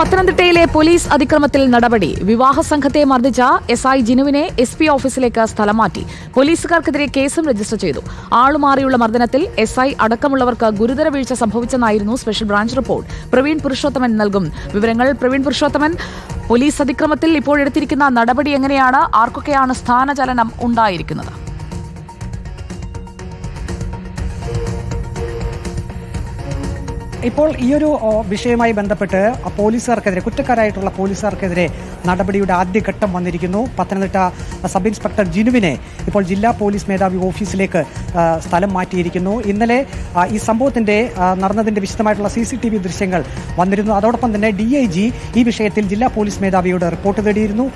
പത്തനംതിട്ടയിലെ പോലീസ് അതിക്രമത്തിൽ നടപടി. വിവാഹ സംഘത്തെ മർദ്ദിച്ച എസ് ഐ ജിനുവിനെ എസ് പി ഓഫീസിലേക്ക് സ്ഥലം മാറ്റി. പോലീസുകാർക്കെതിരെ കേസും രജിസ്റ്റർ ചെയ്തു. ആളുമാറിയുള്ള മർദ്ദനത്തിൽ എസ് ഐ അടക്കമുള്ളവർക്ക് ഗുരുതര വീഴ്ച സംഭവിച്ചെന്നായിരുന്നു special branch report. Praveen Purushothaman നൽകും വിവരങ്ങൾ. പ്രവീൺ പുരുഷോത്തമൻ പോലീസ് അതിക്രമത്തിൽ ഇപ്പോഴെടുത്തിരിക്കുന്ന നടപടി എങ്ങനെയാണ്? ആർക്കൊക്കെയാണ് സ്ഥാനചലനം ഉണ്ടായിരിക്കുന്നത്? ഇപ്പോൾ ഈ ഒരു വിഷയവുമായി ബന്ധപ്പെട്ട് പോലീസുകാർക്കെതിരെ കുറ്റക്കാരായിട്ടുള്ള പോലീസുകാർക്കെതിരെ നടപടിയുടെ ആദ്യഘട്ടം വന്നിരിക്കുന്നു. പത്തനംതിട്ട സബ് ഇൻസ്പെക്ടർ ജിനുവിനെ ഇപ്പോൾ ജില്ലാ പോലീസ് മേധാവി ഓഫീസിലേക്ക് സ്ഥലം മാറ്റിയിരിക്കുന്നു. ഇന്നലെ ഈ സംഭവത്തിന്റെ നടന്നതിന്റെ വിശദമായിട്ടുള്ള സി സി ടി വി ദൃശ്യങ്ങൾ വന്നിരുന്നു. അതോടൊപ്പം തന്നെ ഡി ഐ ജി ഈ വിഷയത്തിൽ ജില്ലാ പോലീസ് മേധാവിയോട് റിപ്പോർട്ട് തേടിയിരുന്നു.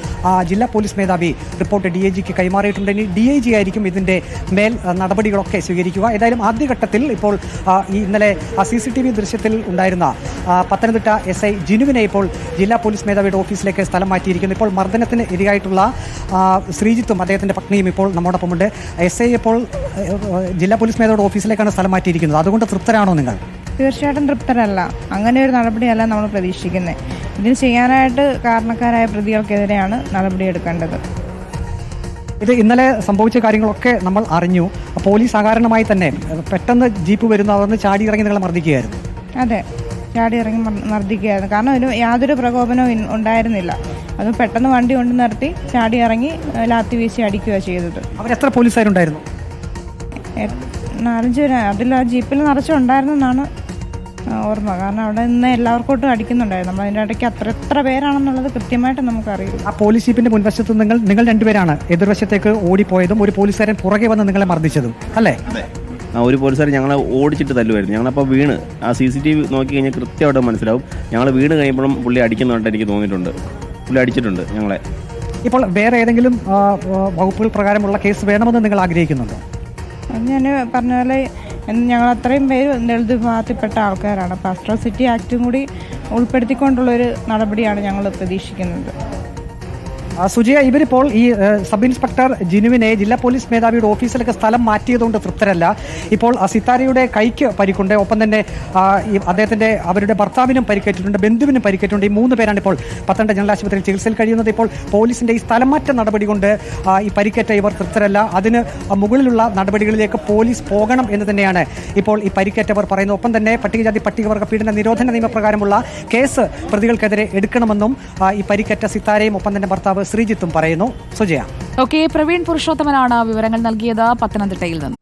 ജില്ലാ പോലീസ് മേധാവി റിപ്പോർട്ട് ഡി ഐ ജിക്ക് കൈമാറിയിട്ടുണ്ട്. ഇനി ഡി ഐ ജി ആയിരിക്കും ഇതിന്റെ മേൽ നടപടികളൊക്കെ സ്വീകരിക്കുക. ഏതായാലും ആദ്യഘട്ടത്തിൽ ഇപ്പോൾ ഇന്നലെ സി സി ടി വി ദൃശ്യത്തിൽ ഉണ്ടായിരുന്ന പത്തനംതിട്ട എസ് ഐ ജിനുവിനെ ഇപ്പോൾ ജില്ലാ പോലീസ് മേധാവിയുടെ ഓഫീസിലേക്ക് സ്ഥലം മാറ്റിയിരിക്കുന്നു. ഇപ്പോൾ മർദ്ദനത്തിന് ഇരയായിട്ടുള്ള ആ, ശ്രീജിത്തും അദ്ദേഹത്തിന്റെ പത്നിയും ഇപ്പോൾ നമ്മോടൊപ്പമുണ്ട്. എസ് ഐ ഇപ്പോൾ ജില്ലാ പോലീസ് മേധാവിയുടെ ഓഫീസിലേക്കാണ് സ്ഥലം മാറ്റിയിരിക്കുന്നത്. അതുകൊണ്ട് തൃപ്തരാണോ നിങ്ങൾ? തീർച്ചയായിട്ടും തൃപ്തരല്ല. അങ്ങനെ ഒരു നടപടിയല്ല നമ്മൾ പ്രതീക്ഷിക്കുന്നത്. ഇതിന് ചെയ്യാനായിട്ട് കാരണക്കാരായ പ്രതികൾക്കെതിരെയാണ് നടപടിയെടുക്കേണ്ടത് ഇത് ഇന്നലെ സംഭവിച്ച കാര്യങ്ങളൊക്കെ നമ്മൾ അറിഞ്ഞു. പോലീസ് അകാരണമായി തന്നെ പെട്ടെന്ന് ജീപ്പ് വരുന്നു അതൊന്ന് ചാടി ഇറങ്ങി നിങ്ങളെ മർദ്ദിക്കുകയായിരുന്നു. അതെ. ചാടി ഇറങ്ങി മർ- മർദ്ദിക്കുകയായിരുന്നു. കാരണം ഒരു യാതൊരു പ്രകോപനവും ഉണ്ടായിരുന്നില്ല. അത് പെട്ടെന്ന് വണ്ടി കൊണ്ട് നിർത്തി ചാടി ഇറങ്ങി ലാത്തി വീശി അടിക്കുക ചെയ്തത്. അവരെത്ര പോലീസുകാരുണ്ടായിരുന്നു? നാലഞ്ച് പേര് അതിൽ ആ ജീപ്പിൽ നിറച്ചുണ്ടായിരുന്നെന്നാണ് ഓർമ്മ. കാരണം അവിടെ നിന്ന് എല്ലാവർക്കോട്ടും അടിക്കുന്നുണ്ടായിരുന്നു. നമ്മൾ അതിന്റെ ഇടയ്ക്ക് അത്ര എത്ര പേരാണെന്നുള്ളത് കൃത്യമായിട്ട് നമുക്കറിയില്ല. ആ പോലീസ് ജീപ്പിന്റെ മുൻവശത്ത് നിങ്ങൾ നിങ്ങൾ രണ്ടുപേരാണ്. എതിർവശത്തേക്ക് ഓടിപ്പോയതും ഒരു പോലീസുകാരൻ പുറകെ വന്ന് നിങ്ങളെ മർദ്ദിച്ചതും. അല്ലേ? ഒരു പോലീസുകാർ ഞങ്ങളെ ഓടിച്ചിട്ട് തല്ലുമായിരുന്നു. ഞങ്ങളപ്പോൾ വീണ്. ആ സി സി ടി വി നോക്കി കഴിഞ്ഞാൽ കൃത്യമായിട്ട് മനസ്സിലാവും. ഞങ്ങൾ വീണ് കഴിയുമ്പോഴും പുള്ളി അടിക്കുന്നതായിട്ട് എനിക്ക് തോന്നിയിട്ടുണ്ട്. പുള്ളി അടിച്ചിട്ടുണ്ട് ഞങ്ങളെ. ഇപ്പോൾ വേറെ ഏതെങ്കിലും വകുപ്പുകൾ പ്രകാരമുള്ള കേസ് വേണമെന്ന് നിങ്ങൾ ആഗ്രഹിക്കുന്നുണ്ടോ? ഞാൻ പറഞ്ഞ പോലെ ഞങ്ങൾ അത്രയും പേര് ദളിത് വിഭാഗത്തിൽപ്പെട്ട ആൾക്കാരാണ് അപ്പോൾ അട്രോസിറ്റി ആക്റ്റും കൂടി ഉൾപ്പെടുത്തിക്കൊണ്ടുള്ളൊരു നടപടിയാണ് ഞങ്ങൾ പ്രതീക്ഷിക്കുന്നത്. സുജയ ഇവരിപ്പോൾ ഈ സബ് ഇൻസ്പെക്ടർ ജിനുവിനെ ജില്ലാ പോലീസ് മേധാവിയുടെ ഓഫീസിലേക്ക് സ്ഥലം മാറ്റിയതുകൊണ്ട് തൃപ്തരല്ല. ഇപ്പോൾ സിത്താരയുടെ കൈക്ക് പരിക്കുണ്ട്. ഒപ്പം തന്നെ അദ്ദേഹത്തിന്റെ അവരുടെ ഭർത്താവിനും പരിക്കേറ്റിട്ടുണ്ട് ബന്ധുവിനും പരിക്കേറ്റിട്ടുണ്ട്. ഈ മൂന്ന് പേരാണ് ഇപ്പോൾ പത്തനംതിട്ട ജനറൽ ആശുപത്രിയിൽ ചികിത്സയിൽ കഴിയുന്നത്. ഇപ്പോൾ പോലീസിന്റെ ഈ സ്ഥലം മാറ്റ നടപടി കൊണ്ട് ഈ പരിക്കേറ്റ ഇവർ തൃപ്തരല്ല. അതിന് മുകളിലുള്ള നടപടികളിലേക്ക് പോലീസ് പോകണം എന്ന് തന്നെയാണ് ഇപ്പോൾ ഈ പരിക്കേറ്റവർ പറയുന്നത്. ഒപ്പം തന്നെ പട്ടികജാതി പട്ടികവർഗ പീഡന നിരോധന നിയമപ്രകാരമുള്ള കേസ് പ്രതികൾക്കെതിരെ എടുക്കണമെന്നും ഈ പരിക്കേറ്റ സിത്താരയും ഒപ്പം തന്നെ ഭർത്താവ് ശ്രീജിത്തും പറയുന്നു. സുജയ. ഓക്കെ പ്രവീൺ പുരുഷോത്തമനാണ് വിവരങ്ങൾ നൽകിയത് പത്തനംതിട്ടയിൽ നിന്ന്.